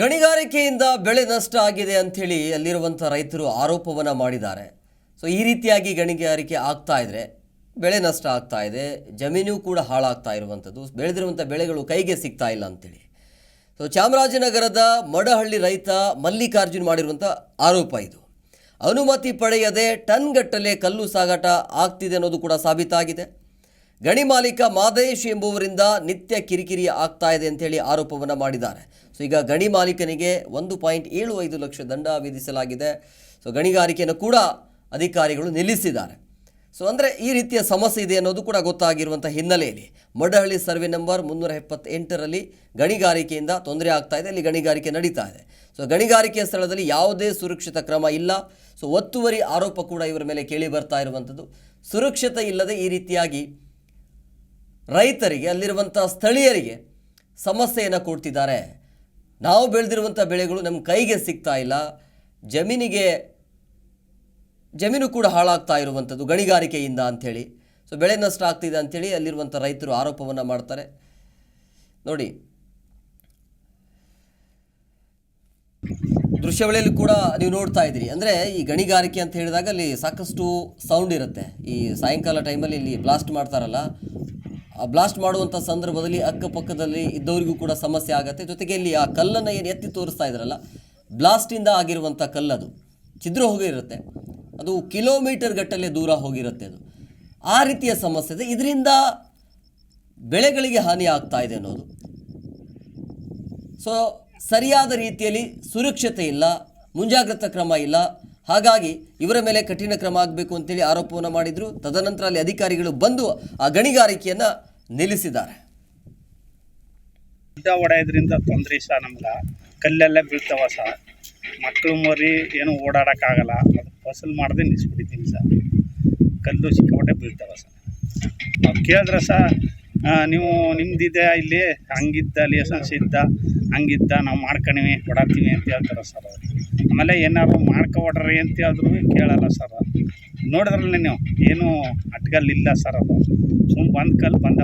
ಗಣಿಗಾರಿಕೆಯಿಂದ ಬೆಳೆ ನಷ್ಟ ಆಗಿದೆ ಅಂಥೇಳಿ ಅಲ್ಲಿರುವಂಥ ರೈತರು ಆರೋಪವನ್ನು ಮಾಡಿದ್ದಾರೆ. ಸೊ ಈ ರೀತಿಯಾಗಿ ಗಣಿಗಾರಿಕೆ ಆಗ್ತಾ ಇದ್ದರೆ ಬೆಳೆ ನಷ್ಟ ಆಗ್ತಾ ಇದೆ, ಜಮೀನು ಕೂಡ ಹಾಳಾಗ್ತಾ ಇರುವಂಥದ್ದು, ಬೆಳೆದಿರುವಂಥ ಬೆಳೆಗಳು ಕೈಗೆ ಸಿಗ್ತಾ ಇಲ್ಲ ಅಂತೇಳಿ ಸೊ ಚಾಮರಾಜನಗರದ ಮಡಹಳ್ಳಿ ರೈತ ಮಲ್ಲಿಕಾರ್ಜುನ್ ಮಾಡಿರುವಂಥ ಆರೋಪ ಇದು. ಅನುಮತಿ ಪಡೆಯದೆ ಟನ್ಗಟ್ಟಲೆ ಕಲ್ಲು ಸಾಗಾಟ ಆಗ್ತಿದೆ ಅನ್ನೋದು ಕೂಡ ಸಾಬೀತಾಗಿದೆ. ಗಣಿ ಮಾಲೀಕ ಮಾದೇಶ್ ಎಂಬುವರಿಂದ ನಿತ್ಯ ಕಿರಿಕಿರಿ ಆಗ್ತಾ ಇದೆ ಅಂತೇಳಿ ಆರೋಪವನ್ನು ಮಾಡಿದ್ದಾರೆ. ಸೊ, ಈಗ ಗಣಿ ಮಾಲೀಕನಿಗೆ ಒಂದು ಪಾಯಿಂಟ್ ಏಳು ಐದು ಲಕ್ಷ ದಂಡ ವಿಧಿಸಲಾಗಿದೆ. ಸೊ, ಗಣಿಗಾರಿಕೆಯನ್ನು ಕೂಡ ಅಧಿಕಾರಿಗಳು ನಿಲ್ಲಿಸಿದ್ದಾರೆ. ಸೊ, ಅಂದರೆ ಈ ರೀತಿಯ ಸಮಸ್ಯೆ ಇದೆ ಅನ್ನೋದು ಕೂಡ ಗೊತ್ತಾಗಿರುವಂಥ ಹಿನ್ನೆಲೆಯಲ್ಲಿ ಮಡಹಳ್ಳಿ ಸರ್ವೆ ನಂಬರ್ ಮುನ್ನೂರ ಎಪ್ಪತ್ತೆಂಟರಲ್ಲಿ ಗಣಿಗಾರಿಕೆಯಿಂದ ತೊಂದರೆ ಆಗ್ತಾ ಇದೆ, ಅಲ್ಲಿ ಗಣಿಗಾರಿಕೆ ನಡೀತಾ ಇದೆ. ಸೊ, ಗಣಿಗಾರಿಕೆಯ ಸ್ಥಳದಲ್ಲಿ ಯಾವುದೇ ಸುರಕ್ಷಿತ ಕ್ರಮ ಇಲ್ಲ. ಸೊ, ಒತ್ತುವರಿ ಆರೋಪ ಕೂಡ ಇವರ ಮೇಲೆ ಕೇಳಿ ಬರ್ತಾ ಇರುವಂಥದ್ದು. ಸುರಕ್ಷತೆ ಇಲ್ಲದೆ ಈ ರೀತಿಯಾಗಿ ರೈತರಿಗೆ, ಅಲ್ಲಿರುವಂಥ ಸ್ಥಳೀಯರಿಗೆ ಸಮಸ್ಯೆಯನ್ನು ಕೊಡ್ತಿದ್ದಾರೆ. ನಾವು ಬೆಳೆದಿರುವಂಥ ಬೆಳೆಗಳು ನಮ್ಮ ಕೈಗೆ ಸಿಗ್ತಾ ಇಲ್ಲ. ಜಮೀನಿಗೆ, ಜಮೀನು ಕೂಡ ಹಾಳಾಗ್ತಾ ಇರುವಂಥದ್ದು ಗಣಿಗಾರಿಕೆಯಿಂದ ಅಂಥೇಳಿ. ಸೊ ಬೆಳೆ ನಷ್ಟ ಆಗ್ತಿದೆ ಅಂಥೇಳಿ ಅಲ್ಲಿರುವಂಥ ರೈತರು ಆರೋಪವನ್ನು ಮಾಡ್ತಾರೆ. ನೋಡಿ ದೃಶ್ಯಾವಳಿಯಲ್ಲಿ ಕೂಡ ನೀವು ನೋಡ್ತಾ ಇದ್ದೀರಿ. ಅಂದರೆ ಈ ಗಣಿಗಾರಿಕೆ ಅಂತ ಹೇಳಿದಾಗ ಅಲ್ಲಿ ಸಾಕಷ್ಟು ಸೌಂಡ್ ಇರುತ್ತೆ. ಈ ಸಾಯಂಕಾಲ ಟೈಮಲ್ಲಿ ಇಲ್ಲಿ ಬ್ಲಾಸ್ಟ್ ಮಾಡ್ತಾರಲ್ಲ ಬ್ಲಾಸ್ಟ್ ಮಾಡುವಂಥ ಸಂದರ್ಭದಲ್ಲಿ ಅಕ್ಕಪಕ್ಕದಲ್ಲಿ ಇದ್ದವರಿಗೂ ಕೂಡ ಸಮಸ್ಯೆ ಆಗುತ್ತೆ. ಜೊತೆಗೆ ಇಲ್ಲಿ ಆ ಕಲ್ಲನ್ನು ಏನು ಎತ್ತಿ ತೋರಿಸ್ತಾ ಇದ್ರಲ್ಲ ಬ್ಲಾಸ್ಟಿಂದ ಆಗಿರುವಂಥ ಕಲ್ಲದು ಛಿದ್ರ ಹೋಗಿರುತ್ತೆ. ಅದು ಕಿಲೋಮೀಟರ್ ಗಟ್ಟಲೆ ದೂರ ಹೋಗಿರುತ್ತೆ ಅದು. ಆ ರೀತಿಯ ಸಮಸ್ಯೆ ಇದೆ. ಇದರಿಂದ ಬೆಳೆಗಳಿಗೆ ಹಾನಿ ಆಗ್ತಾ ಇದೆ ಅನ್ನೋದು. ಸೊ ಸರಿಯಾದ ರೀತಿಯಲ್ಲಿ ಸುರಕ್ಷತೆ ಇಲ್ಲ, ಮುಂಜಾಗ್ರತಾ ಕ್ರಮ ಇಲ್ಲ. ಹಾಗಾಗಿ ಇವರ ಮೇಲೆ ಕಠಿಣ ಕ್ರಮ ಆಗಬೇಕು ಅಂತೇಳಿ ಆರೋಪವನ್ನು ಮಾಡಿದರು. ತದನಂತರ ಅಲ್ಲಿ ಅಧಿಕಾರಿಗಳು ಬಂದು ಆ ಗಣಿಗಾರಿಕೆಯನ್ನು ನಿಲ್ಲಿಸಿದ್ದಾರೆ. ಗುಡ್ಡ ಹೊಡೆಯೋದ್ರಿಂದ ತೊಂದರೆ ಸಹ ನಮ್ಗೆ. ಕಲ್ಲೆಲ್ಲ ಬೀಳ್ತಾವ ಸಹ ಮಕ್ಕಳು ಮರಿ ಏನು ಓಡಾಡೋಕ್ಕಾಗಲ್ಲ. ಅದು ಫಸಲು ಮಾಡದೆ ನಿಲ್ಲಿಸ್ಬಿಟ್ಟಿದ್ದೀನಿ ಸರ್ ಕಲ್ಲು ಸಿಕ್ಕಾಪಟ್ಟೆ ಬೀಳ್ತಾವ ಸರ್ ನಾವು ಕೇಳಿದ್ರೆ ಸಹ ನೀವು ನಿಮ್ದಿದೆ ಇಲ್ಲಿ, ಹಂಗಿದ್ದ ಲೇಸನ್ಸ್ ಇದ್ದ, ಹಂಗಿದ್ದ, ನಾವು ಮಾಡ್ಕೊಳೀವಿ ಕೊಡತ್ತೀವಿ ಅಂತ ಹೇಳ್ತಾರೆ ಸರ್ ಆಮೇಲೆ ಏನಾದ್ರು ಮಾಡ್ಕೊಡ್ರಿ ಅಂತ ಹೇಳಿದ್ರು ಕೇಳಲ್ಲ ಸರ್ ನೋಡಿದ್ರಲ್ಲ ನೀವು, ಏನು ಅಟ್ಗಲ್ಲಿಲ್ಲ ಸರ್ ಅದು. ಸುಮ್ಮ ಬಂದ ಕಲ್ಲು ಬಂದ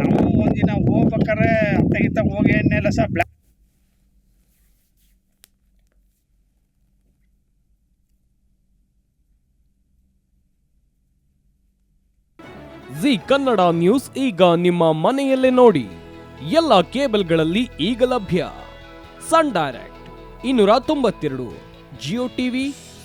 ನಾವು ಒಂದಿನ ಹೋಗ್ಬೇಕಾರೆ ಅತ್ತಗಿತ್ತ ಹೋಗಿ ಎಣ್ಣೆಲ್ಲ sir black G Kannada news ಈಗ ನಿಮ್ಮ ಮನೆಯಲ್ಲೇ ನೋಡಿ. ಎಲ್ಲ ಕೇಬಲ್ಗಳಲ್ಲಿ ಈಗ ಲಭ್ಯ. ಸನ್ ಡೈರೆಕ್ಟ್, ಇನ್ನೂರ ತೊಂಬತ್ತೆರಡು, ಜಿಯೋ ಟಿವಿ